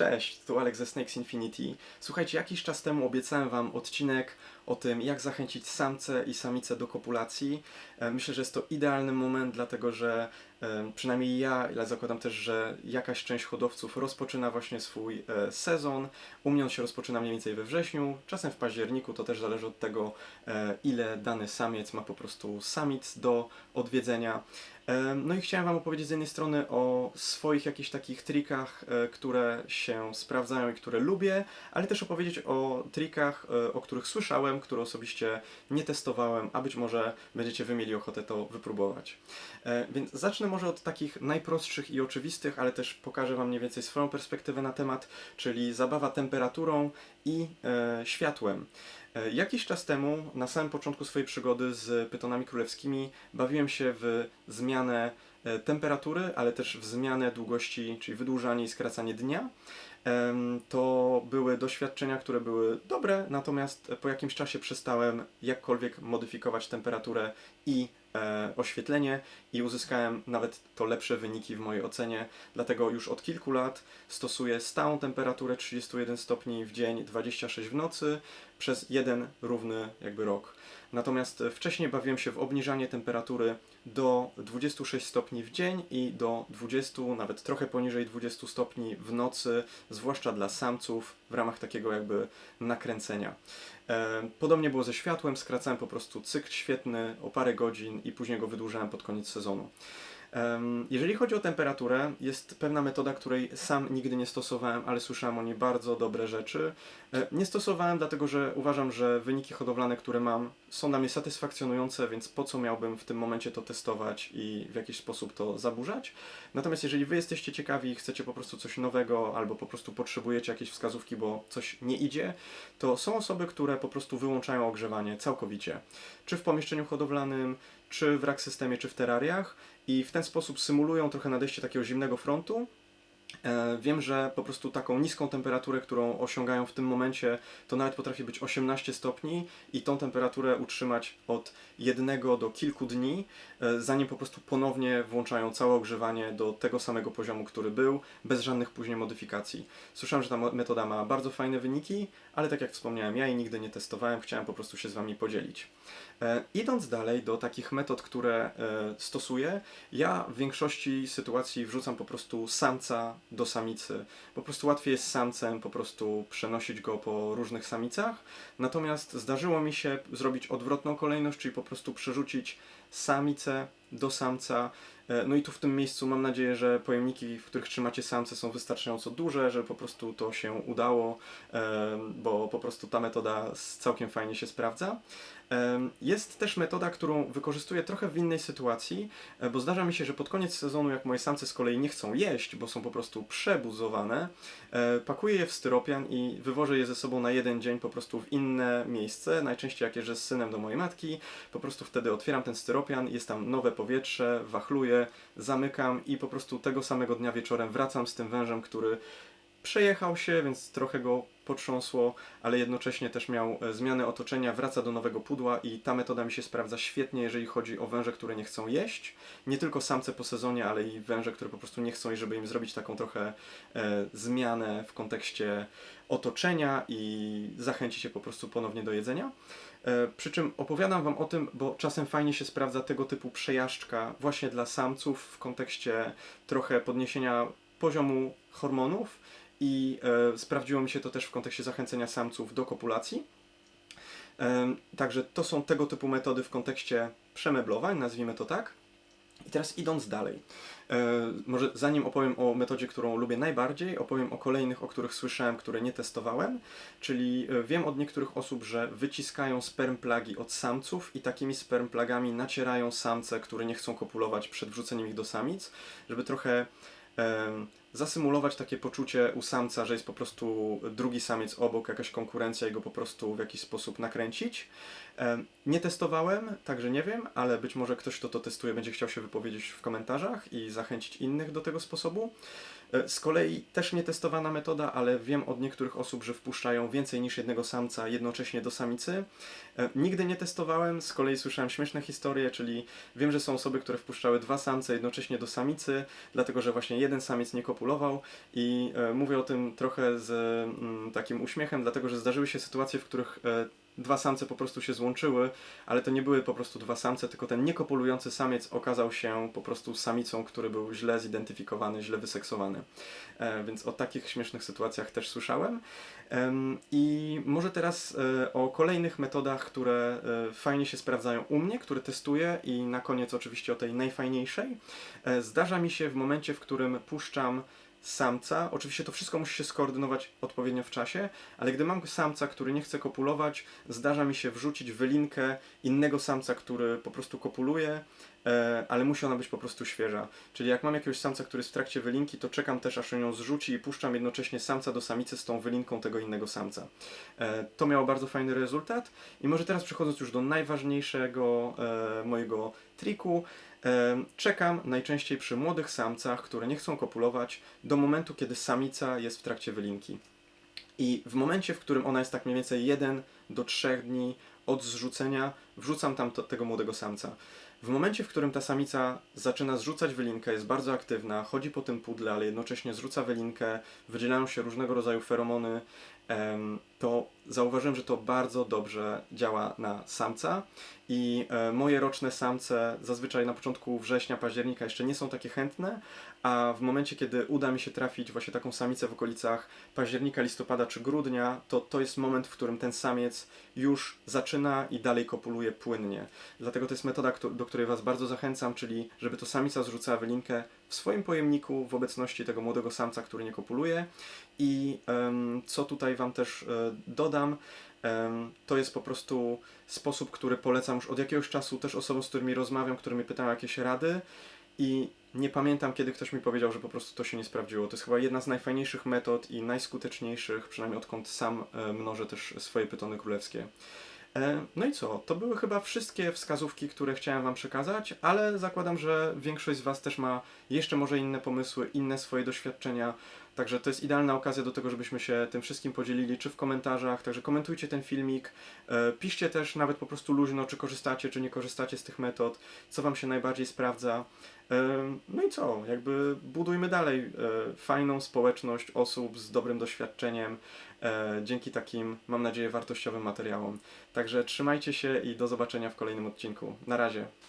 Cześć, tu Alex ze Snakes Infinity. Słuchajcie, jakiś czas temu obiecałem Wam odcinek o tym, jak zachęcić samce i samice do kopulacji. E, Myślę, że jest to idealny moment, dlatego że e, przynajmniej ja, ale zakładam też, że jakaś część hodowców rozpoczyna właśnie swój e, sezon. U mnie on się rozpoczyna mniej więcej we wrześniu, czasem w październiku, to też zależy od tego, ile dany samiec ma po prostu samic do odwiedzenia. No i chciałem Wam opowiedzieć z jednej strony o swoich jakichś takich trikach, które się sprawdzają i które lubię, ale też opowiedzieć o trikach, o których słyszałem, które osobiście nie testowałem, a być może będziecie wy mieli ochotę to wypróbować. E, Więc zacznę może od takich najprostszych i oczywistych, ale też pokażę Wam mniej więcej swoją perspektywę na temat, czyli zabawa temperaturą i e, światłem. E, Jakiś czas temu, na samym początku swojej przygody z pytonami królewskimi, bawiłem się w zmianę temperatury, ale też w zmianę długości, czyli wydłużanie i skracanie dnia. To były doświadczenia, które były dobre, natomiast po jakimś czasie przestałem jakkolwiek modyfikować temperaturę i e, oświetlenie i uzyskałem nawet to lepsze wyniki w mojej ocenie. Dlatego już od kilku lat stosuję stałą temperaturę 31 stopni w dzień, 26 w nocy przez jeden równy jakby rok. Natomiast wcześniej bawiłem się w obniżanie temperatury do 26 stopni w dzień i do 20, nawet trochę poniżej 20 stopni w nocy, zwłaszcza dla samców, w ramach takiego jakby nakręcenia. E, Podobnie było ze światłem, skracałem po prostu cykl świetny o parę godzin i później go wydłużałem pod koniec sezonu. Jeżeli chodzi o temperaturę, jest pewna metoda, której sam nigdy nie stosowałem, ale słyszałem o niej bardzo dobre rzeczy. E, Nie stosowałem, dlatego że uważam, że wyniki hodowlane, które mam, są dla mnie satysfakcjonujące, więc po co miałbym w tym momencie to testować i w jakiś sposób to zaburzać. Natomiast jeżeli Wy jesteście ciekawi i chcecie po prostu coś nowego, albo po prostu potrzebujecie jakiejś wskazówki, bo coś nie idzie, to są osoby, które po prostu wyłączają ogrzewanie całkowicie. Czy w pomieszczeniu hodowlanym, czy w rack systemie, czy w terrariach i w ten sposób symulują trochę nadejście takiego zimnego frontu. E, Wiem, że po prostu taką niską temperaturę, którą osiągają w tym momencie, to nawet potrafi być 18 stopni i tą temperaturę utrzymać od jednego do kilku dni, e, zanim po prostu ponownie włączają całe ogrzewanie do tego samego poziomu, który był, bez żadnych później modyfikacji. Słyszałem, że ta metoda ma bardzo fajne wyniki, ale tak jak wspomniałem, ja jej nigdy nie testowałem, chciałem po prostu się z Wami podzielić. E, Idąc dalej do takich metod, które stosuję, ja w większości sytuacji wrzucam po prostu samca do samicy. Po prostu łatwiej jest samcem po prostu przenosić go po różnych samicach. Natomiast zdarzyło mi się zrobić odwrotną kolejność, czyli po prostu przerzucić samicę do samca. E, No i tu w tym miejscu mam nadzieję, że pojemniki, w których trzymacie samce są wystarczająco duże, że po prostu to się udało, e, bo po prostu ta metoda całkiem fajnie się sprawdza. Em, Jest też metoda, którą wykorzystuję trochę w innej sytuacji, e, bo zdarza mi się, że pod koniec sezonu, jak moje samce z kolei nie chcą jeść, bo są po prostu przebuzowane, e, pakuję je w styropian i wywożę je ze sobą na jeden dzień po prostu w inne miejsce. Najczęściej jak jeżdżę z synem do mojej matki, po prostu wtedy otwieram ten styropian, jest tam nowe powietrze, wachluję, zamykam i po prostu tego samego dnia wieczorem wracam z tym wężem, który przejechał się, więc trochę go potrząsło, ale jednocześnie też miał e, zmianę otoczenia, wraca do nowego pudła i ta metoda mi się sprawdza świetnie, jeżeli chodzi o węże, które nie chcą jeść. Nie tylko samce po sezonie, ale i węże, które po prostu nie chcą i żeby im zrobić taką trochę e, zmianę w kontekście otoczenia i zachęcić je po prostu ponownie do jedzenia. E, Przy czym opowiadam Wam o tym, bo czasem fajnie się sprawdza tego typu przejażdżka właśnie dla samców w kontekście trochę podniesienia poziomu hormonów i e, sprawdziło mi się to też w kontekście zachęcenia samców do kopulacji. Em, Także to są tego typu metody w kontekście przemeblowań, nazwijmy to tak. I teraz idąc dalej, e, może zanim opowiem o metodzie, którą lubię najbardziej, opowiem o kolejnych, o których słyszałem, które nie testowałem, czyli e, wiem od niektórych osób, że wyciskają sperm plagi od samców i takimi sperm plagami nacierają samce, które nie chcą kopulować przed wrzuceniem ich do samic, żeby trochę zasymulować takie poczucie u samca, że jest po prostu drugi samiec obok, jakaś konkurencja i go po prostu w jakiś sposób nakręcić. Nie testowałem, także nie wiem, ale być może ktoś, kto to testuje, będzie chciał się wypowiedzieć w komentarzach i zachęcić innych do tego sposobu. E, Z kolei też nietestowana metoda, ale wiem od niektórych osób, że wpuszczają więcej niż jednego samca jednocześnie do samicy. E, Nigdy nie testowałem, z kolei słyszałem śmieszne historie, czyli wiem, że są osoby, które wpuszczały dwa samce jednocześnie do samicy, dlatego że właśnie jeden samiec nie kopulował i e, mówię o tym trochę z mm, takim uśmiechem, dlatego że zdarzyły się sytuacje, w których dwa samce po prostu się złączyły, ale to nie były po prostu dwa samce, tylko ten niekopulujący samiec okazał się po prostu samicą, który był źle zidentyfikowany, źle wyseksowany. E, więc o takich śmiesznych sytuacjach też słyszałem. Em, I może teraz e, o kolejnych metodach, które e, fajnie się sprawdzają u mnie, które testuję i na koniec oczywiście o tej najfajniejszej. Zdarza mi się w momencie, w którym puszczam samca, oczywiście to wszystko musi się skoordynować odpowiednio w czasie, ale gdy mam samca, który nie chce kopulować, zdarza mi się wrzucić wylinkę innego samca, który po prostu kopuluje, ale musi ona być po prostu świeża. Czyli jak mam jakiegoś samca, który jest w trakcie wylinki, to czekam też aż on ją zrzuci i puszczam jednocześnie samca do samicy z tą wylinką tego innego samca. E, To miało bardzo fajny rezultat i może teraz przechodząc już do najważniejszego e, mojego triku, e, czekam najczęściej przy młodych samcach, które nie chcą kopulować do momentu, kiedy samica jest w trakcie wylinki. I w momencie, w którym ona jest tak mniej więcej 1 do 3 dni od zrzucenia, wrzucam tam to, tego młodego samca. W momencie, w którym ta samica zaczyna zrzucać wylinkę, jest bardzo aktywna, chodzi po tym pudle, ale jednocześnie zrzuca wylinkę, wydzielają się różnego rodzaju feromony, to zauważyłem, że to bardzo dobrze działa na samca i e, moje roczne samce zazwyczaj na początku września, października jeszcze nie są takie chętne, a w momencie, kiedy uda mi się trafić właśnie taką samicę w okolicach października, listopada czy grudnia, to to jest moment, w którym ten samiec już zaczyna i dalej kopuluje płynnie. Dlatego to jest metoda, do której Was bardzo zachęcam, czyli żeby to samica zrzucała wylinkę w swoim pojemniku w obecności tego młodego samca, który nie kopuluje. I co tutaj Wam też e, dodam, to jest po prostu sposób, który polecam już od jakiegoś czasu też osobom, z którymi rozmawiam, które mnie pytają jakieś rady i nie pamiętam, kiedy ktoś mi powiedział, że po prostu to się nie sprawdziło. To jest chyba jedna z najfajniejszych metod i najskuteczniejszych, przynajmniej odkąd sam e, mnożę też swoje pytony królewskie. E, No i co? To były chyba wszystkie wskazówki, które chciałem Wam przekazać, ale zakładam, że większość z Was też ma jeszcze może inne pomysły, inne swoje doświadczenia. Także to jest idealna okazja do tego, żebyśmy się tym wszystkim podzielili, czy w komentarzach. Także komentujcie ten filmik. E, Piszcie też nawet po prostu luźno, czy korzystacie, czy nie korzystacie z tych metod, co Wam się najbardziej sprawdza. E, No i co? Jakby budujmy dalej e, fajną społeczność osób z dobrym doświadczeniem, dzięki takim, mam nadzieję, wartościowym materiałom. Także trzymajcie się i do zobaczenia w kolejnym odcinku. Na razie.